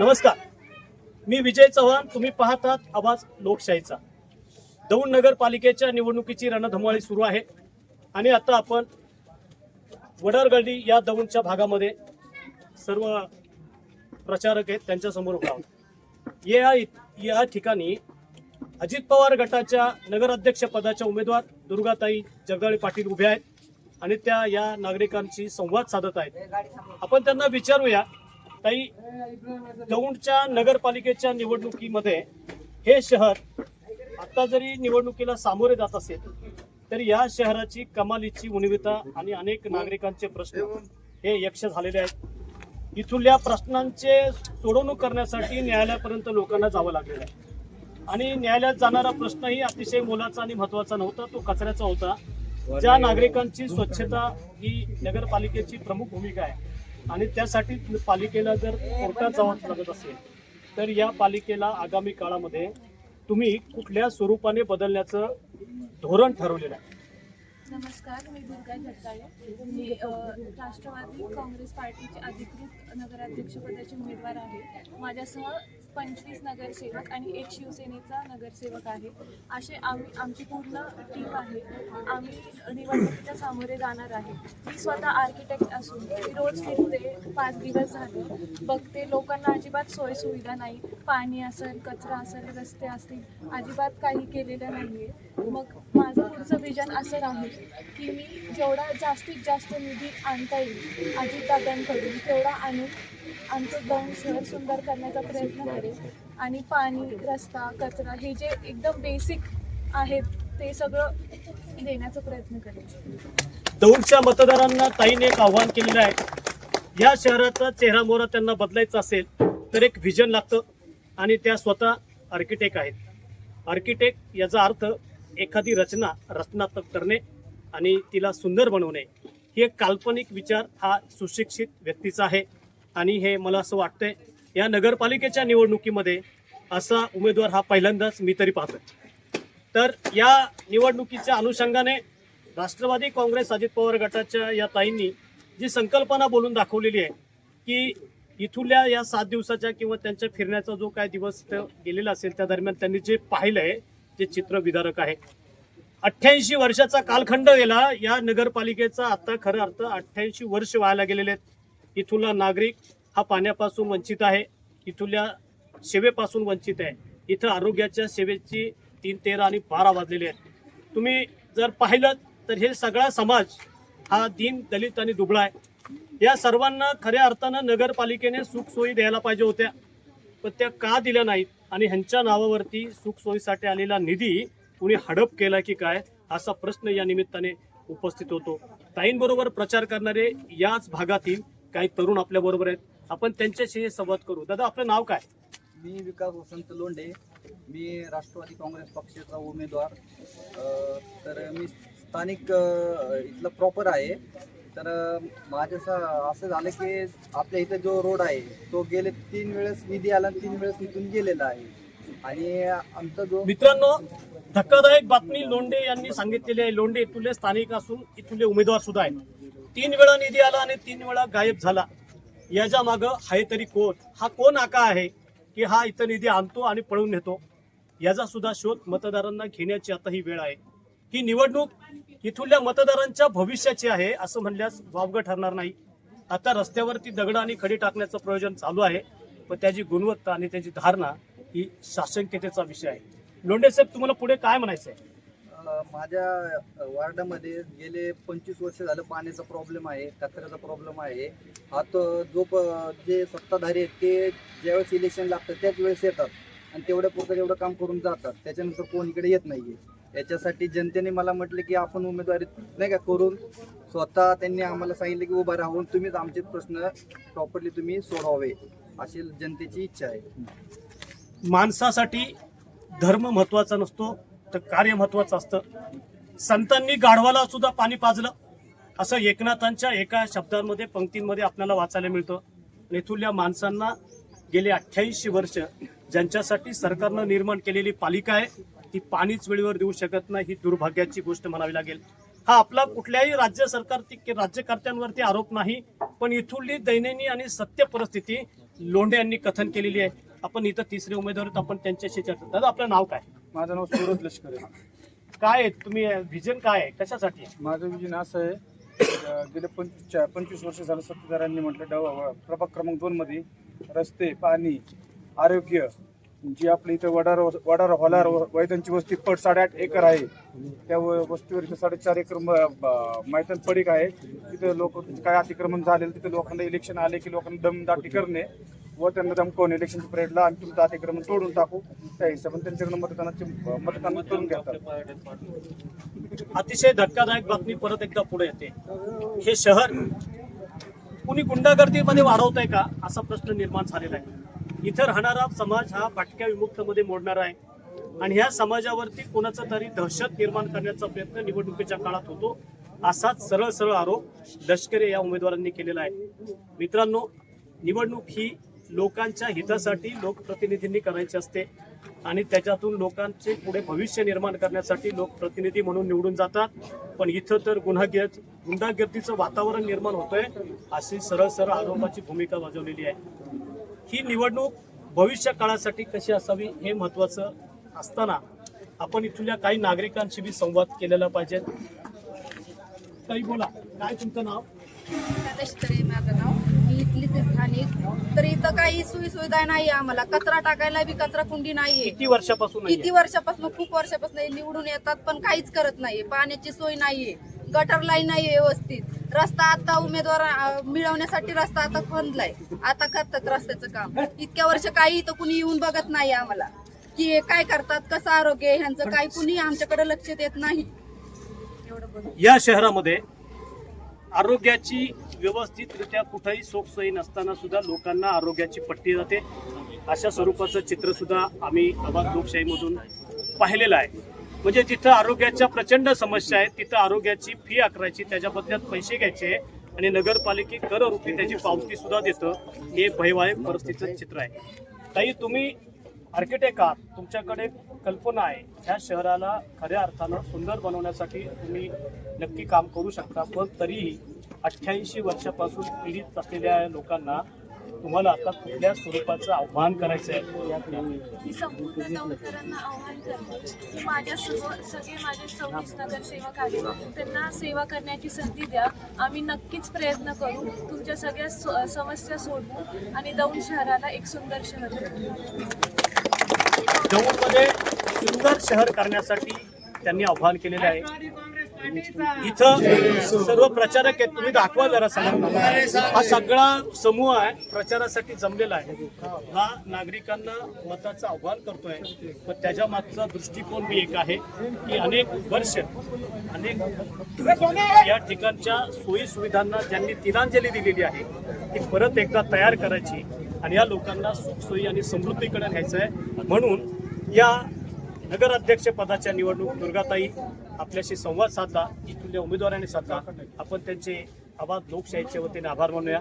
नमस्कार. मी विजय चव्हाण तुम्ही पाहतात आवाज लोकशाहीचा. दौंड नगरपालिकेच्या निवडणुकीची रणधुमाळी सुरू आहे आणि आता आपण वडारगल्ली या दौंडच्या भागामध्ये सर्व प्रचारक आहेत त्यांच्यासमोर उभा आहोत. या या ठिकाणी अजित पवार गटाच्या नगराध्यक्ष पदाच्या उमेदवार दुर्गाताई जगदाळे पाटील उभे आहेत आणि त्या या नागरिकांशी संवाद साधत आहेत. आपण त्यांना विचारूया ताई दौंडच्या नगरपालिकेच्या निवडणुकीमध्ये हे शहर आता जरी निवडणुकीला सामोरे जात असेल तरी या शहराची कमालीची उणीवता आणि अनेक नागरिकांचे प्रश्न हे यक्ष झालेले आहेत. इथल्या प्रश्नांचे सोडवणूक करण्यासाठी न्यायालयापर्यंत लोकांना जावं लागलेलं आहे. आणि न्यायालयात जाणारा प्रश्नही अतिशय मोलाचा आणि महत्त्वाचा नव्हता तो कचऱ्याचा होता. ज्या नागरिकांची स्वच्छता ही नगरपालिकेची प्रमुख भूमिका आहे आणि त्यासाठी पालिकेला जर कोर्टात जावं लागत असेल तर या पालिकेला आगामी काळामध्ये तुम्ही कुठल्या स्वरूपाने बदलण्याचं धोरण ठरवलेलं आहे? नमस्कार मी दुर्गा झटकाळे मी राष्ट्रवादी काँग्रेस पार्टीचे अधिकृत नगराध्यक्षपदाचे उमेदवार आहे. माझ्यासह पंचवीस नगरसेवक आणि एक शिवसेनेचा नगरसेवक आहे. असे आम्ही आमची पूर्ण टीम आहे. आम्ही निवडणुकीच्या सामोरे जाणार आहे. मी स्वतः आर्किटेक्ट असून मी रोज फिरते पाच दिवस झाले. बघते लोकांना अजिबात सोयसुविधा नाही. पाणी असेल कचरा असेल रस्ते असतील अजिबात काही केलेलं नाही आहे मग माझं पुढचं विजन असं राहील की मी जेवढा जास्तीत जास्त निधी आणता येईल अजितदादांकडून तेवढा आणून आमचं दौंड शहर सुंदर करण्याचा प्रयत्न वगैरे. आणि पाणी रस्ता कचरा हे जे एकदम बेसिक आहेत ते सगळं देण्याचा प्रयत्न करेल दौडच्या मतदारांना ताईने एक आव्हान केलेलं आहे. या शहराचा चेहरा मोहरा त्यांना बदलायचा असेल तर एक व्हिजन लागतं आणि त्या स्वतः आर्किटेक्ट आहेत. आर्किटेक्ट याचा अर्थ एखादी रचना रचनात्मक करणे आणि तिला सुंदर बनवणे. ही एक काल्पनिक विचार हा सुशिक्षित व्यक्तीचा आहे आणि हे मला असं वाटतंय या नगरपालिकेच्या निवडणुकीमध्ये असा उमेदवार हा पहिल्यांदाच मी तरी पाहतोय. तर या निवडणुकीच्या अनुषंगाने राष्ट्रवादी काँग्रेस अजित पवार गटाच्या या ताईंनी जी संकल्पना बोलून दाखवलेली आहे की इथुल्या या सात दिवसाच्या किंवा त्यांच्या फिरण्याचा जो काय दिवस गेलेला असेल त्या दरम्यान त्यांनी जे पाहिलंय ते चित्र विदारक आहे. अठ्ठ्याऐंशी वर्षाचा कालखंड गेला या नगरपालिकेचा आता खरं अर्थ अठ्ठ्याऐंशी वर्ष व्हायला गेलेले आहेत. इथुला नागरिक हा पाण्यापासून वंचित आहे. इथल्या सेवेपासून वंचित आहे. इथं आरोग्याच्या सेवेची तीन तेरा आणि बारा वाजलेले आहेत. तुम्ही जर पाहिलं तर हे सगळा समाज हा दीन दलित आणि दुबळा आहे. या सर्वांना खऱ्या अर्थानं नगरपालिकेने सुखसोयी द्यायला पाहिजे होत्या. पण त्या का दिल्या नाहीत? आणि ह्यांच्या नावावरती सुखसोयीसाठी आलेला निधी कुणी हडप केला की काय? असा प्रश्न या निमित्ताने उपस्थित होतो. ताईंबरोबर प्रचार करणारे याच भागातील काही तरुण आपल्याबरोबर आहेत. आपण त्यांच्याशी संवाद करू. दादा आपलं नाव काय? मी विकास वसंत लोंढे. मी राष्ट्रवादी काँग्रेस पक्षाचा उमेदवार. अ, तर मी स्थानिक अ, इथलं प्रॉपर आहे. तर माझं असं असं झालं की आपल्या इथं जो रोड आहे तो गेले तीन वेळेस निधी आला आणि तीन वेळेस इथून गेलेला आहे. आणि आमचा जो मित्रांनो धक्कादायक बातमी लोंढे यांनी सांगितलेली आहे. लोंढे इथले स्थानिक असून इथले उमेदवार सुद्धा आहेत. तीन वेळा निधी आला आणि तीन वेळा गायब झाला. याच्या मागं आहे तरी कोण? हा कोण आका आहे? की हा इथं निधी आणतो आणि पळून नेतो? याचा सुद्धा शोध मतदारांना घेण्याची आता ही वेळ आहे. ही निवडणूक इथल्या मतदारांच्या भविष्याची आहे असं म्हणल्यास वावगं ठरणार नाही. आता रस्त्यावरती दगड आणि खडी टाकण्याचं प्रयोजन चालू आहे पण त्याची गुणवत्ता आणि त्याची धारणा ही शासनकेतेचा विषय आहे. लोंढे साहेब तुम्हाला पुढे काय म्हणायचं आहे माझ्या वार्डामध्ये गेले पंचवीस वर्ष झालं पाण्याचा प्रॉब्लेम आहे कचऱ्याचा प्रॉब्लेम आहे. आता जो प- जे सत्ताधारी आहेत ते ज्यावेळेस इलेक्शन लागतं त्याच वेळेस येतात. आणि तेवढ्या पुरतं तेवढं काम करून जातात. त्याच्यानंतर कोण इकडे येत आहे याच्यासाठी जनतेने मला म्हटलं की आपण उमेदवारी नाही का करून स्वतः त्यांनी आम्हाला सांगितलं की उभा राहून तुम्हीच आमचे प्रश्न प्रॉपरली तुम्ही सोडवावे अशी जनतेची इच्छा आहे. माणसासाठी धर्म महत्त्वाचा नसतो. तर कार्य महत्वाचं असतं. संतांनी गाढवाला सुद्धा पाणी पाजलं. असं एकनाथांच्या एका शब्दांमध्ये पंक्तींमध्ये आपल्याला वाचायला मिळतं. आणि माणसांना गेले अठ्ठ्याऐंशी वर्ष ज्यांच्यासाठी सरकारनं निर्माण केलेली पालिका आहे ती पाणीच वेळेवर देऊ शकत नाही ही दुर्भाग्याची गोष्ट म्हणावी लागेल. हा आपला कुठल्याही राज्य सरकार राज्यकर्त्यांवरती आरोप नाही पण इथुली दैनंदिनी आणि सत्य परिस्थिती लोंढे यांनी कथन केलेली आहे. आपण इथं तिसरे उमेदवार आपण त्यांच्याशी चर्चा. दादा आपलं नाव काय? माझं नाव सूरज लष्कर आहे. काय आहे? तुम्ही व्हिजन काय आहे? कशासाठी आहे? माझं विजन असं आहे गेले पंचवीस पंचवीस वर्ष झालं सत्ताधाऱ्यांनी म्हटलं डव प्रभाग क्रमांक दोनमध्ये रस्ते पाणी आरोग्य जी आपली इथं वडार वडार होलार वैद्यांची वस्ती पट साडेआठ एकर आहे. त्या व- वस्तीवर इथं साडेचार एकर म- ब- मैदान पडीक आहे. तिथं लोक काय अतिक्रमण झालेलं तिथं लोकांना इलेक्शन आले की लोकांना दमदाटी करणे. व त्यांना धमकवणे इलेक्शन पिरियडला आणि तुमचं अतिक्रमण तोडून टाकू. त्या हिशोबाने त्यांच्याकडनं मतदानाचे मतदान करून घेतात. अतिशय धक्कादायक बातमी परत एकदा पुढे येते. हे शहर कुणी गुंडागर्दीमध्ये वाढवत आहे का? असा प्रश्न निर्माण झालेला आहे. इथं राहणारा समाज हा भटक्या विमुक्तमध्ये मोडणारा आहे. आणि ह्या समाजावरती कोणाचा तरी दहशत निर्माण करण्याचा प्रयत्न निवडणुकीच्या काळात होतो असाच सरळ सरळ आरोप लष्करे या उमेदवारांनी केलेला आहे. मित्रांनो निवडणूक ही लोकांच्या हितासाठी लोकप्रतिनिधींनी करायची असते आणि त्याच्यातून लोकांचे पुढे भविष्य निर्माण करण्यासाठी लोकप्रतिनिधी म्हणून निवडून जातात. पण इथं तर गुन्हागिर गुंडागिर्दीचं वातावरण निर्माण होतंय अशी सरळ सरळ आरोपाची भूमिका बजावलेली आहे. ही निवडणूक भविष्य काळासाठी कशी असावी हे महत्वाचं असताना आपण इथल्या काही नागरिकांशी बी संवाद केलेला पाहिजे. काही बोला. काय तुमचं नाव? तरी माझं नाव. इथलीच आहे स्थानिक. तर इथं काही सोयी सुविधा नाही आम्हाला. कचरा टाकायला बी कचरा कुंडी नाहीये. किती वर्षापासून नाहीये? किती वर्षापासून? खूप वर्षापासून हे निवडून येतात पण काहीच करत नाहीये. पाण्याची सोय नाहीये. गटर लाईन नाहीये व्यवस्थित. रस्ता आता उमेदवार अं, मिळवण्यासाठी रस्ता आता खोदलाय. आता करतात रस्त्याचं काम. इतक्या वर्ष काही इथं कुणी येऊन बघत नाही आम्हाला. की हे काय करतात कसं आरोग्य आहे ह्यांचं? काही कुणी आमच्याकडे लक्ष देत नाही. एवढं या शहरामध्ये आरोग्याची व्यवस्थितरित्या कुठेही सोखसोयी नसताना सुद्धा लोकांना आरोग्याची पट्टी जाते. अशा स्वरूपाचं चित्र सुद्धा आम्ही आवाज लोकशाहीमधून पाहिलेलं आहे. म्हणजे जिथं आरोग्याच्या प्रचंड समस्या आहेत तिथं आरोग्याची फी आकारायची त्याच्या बदल्यात पैसे घ्यायचे आणि नगरपालिके कररूपी त्याची पावती सुद्धा देतं. हे भयवाय परिस्थितीचं चित्र आहे. ताई तुम्ही आर्किटेक्ट आहात. तुमच्याकडे कल्पना आहे. ह्या शहराला खऱ्या अर्थानं सुंदर बनवण्यासाठी तुम्ही नक्की काम करू शकता. पण तरीही अठ्ठ्याऐंशी वर्षापासून पीडित असलेल्या लोकांना तुम्हाला आता कुठल्या स्वरूपाचं आव्हान करायचं आहे मी संपूर्ण दौलतदारांना आव्हान करते. की माझ्यासह सगळे माझे सव्वीस नगरसेवक आहेत. त्यांना सेवा करण्याची संधी द्या. आम्ही नक्कीच प्रयत्न करू. तुमच्या सगळ्या समस्या सोडवू आणि दौंड शहराला एक सुंदर शहर दौंडमध्ये सुंदर शहर करण्यासाठी त्यांनी आव्हान केलेलं आहे. इथं सर्व प्रचारक आहेत. तुम्ही दाखवा जरा सगळ्यांना. हा सगळा समूह आहे प्रचारासाठी जमलेला आहे. हा नागरिकांना मताचं आव्हान करतोय. पण त्याच्या मागचा दृष्टिकोन मी एक आहे की अनेक वर्ष अनेक या ठिकाणच्या सोयी सुविधांना ज्यांनी तिलांजली दिलेली आहे ती परत एकदा तयार करायची आणि या लोकांना सुखसोयी आणि समृद्धीकडे न्यायचं आहे. म्हणून या नगराध्यक्ष पदाच्या निवडणूक दुर्गाताई आपल्याशी संवाद साधला इथल्या उमेदवारांनी साधला. आपण त्यांचे आवाज लोकशाहीच्या वतीने आभार मानूया.